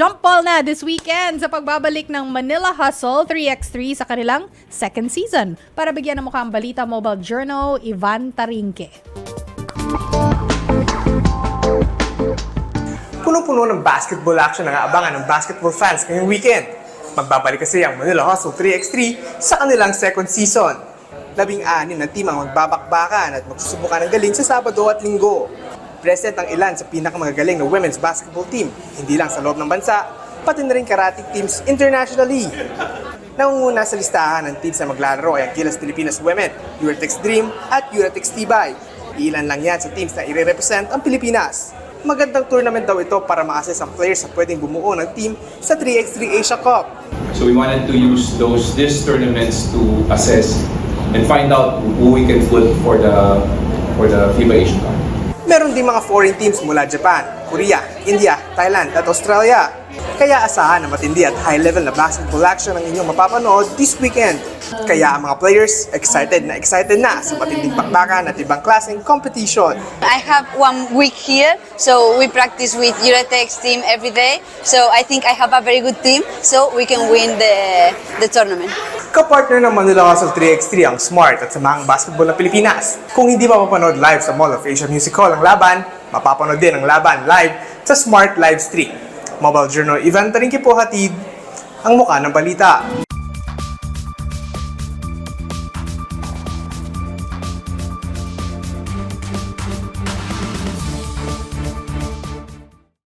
jump ball na this weekend sa pagbabalik ng Manila Hustle 3x3 sa kanilang second season. Para bigyan ng mukhang balita Mobile Journal, Ivan Tarinque. Punong-puno ng basketball action ang aabangan ng basketball fans ngayong weekend. Magbabalik kasi ang Manila Hustle 3x3 sa kanilang second season. Labing anim na team ang magbabakbakan at magsusubukan ng galing sa Sabado at Linggo. Present ang ilan sa pinakamagagaling na women's basketball team, hindi lang sa loob ng bansa, pati na rin karating teams internationally. Nangunguna sa listahan ng teams na maglalaro ay ang Gilas Pilipinas Women, Uratex Dream at Uratex Tibay. Ilan lang yan sa teams na ire-represent ang Pilipinas. Magandang tournament daw ito para ma-assess ang players na pwedeng bumuo ng team sa 3x3 Asia Cup. So we wanted to use those these tournaments to assess and find out who we can put for the for the FIBA Asian Cup. Meron din mga foreign teams mula Japan, Korea, India, Thailand at Australia. Kaya asahan na matindi at high-level na basketball action ang inyong mapapanood this weekend. Kaya ang mga players excited na excited na sa matinding bakbakan at ibang klaseng competition. I have one week here, so we practice with Uratex team every day. So I think I have a very good team, so we can win the the tournament. Kapartner ng Manila Hustle 3x3 ang Smart at Samahang Basketball ng Pilipinas. Kung hindi mapapanood live sa Mall of Asia Music Hall ang laban, mapapanood din ang laban live sa Smart Live Stream. Mobile Journal Event rin po hatid ang muka ng balita.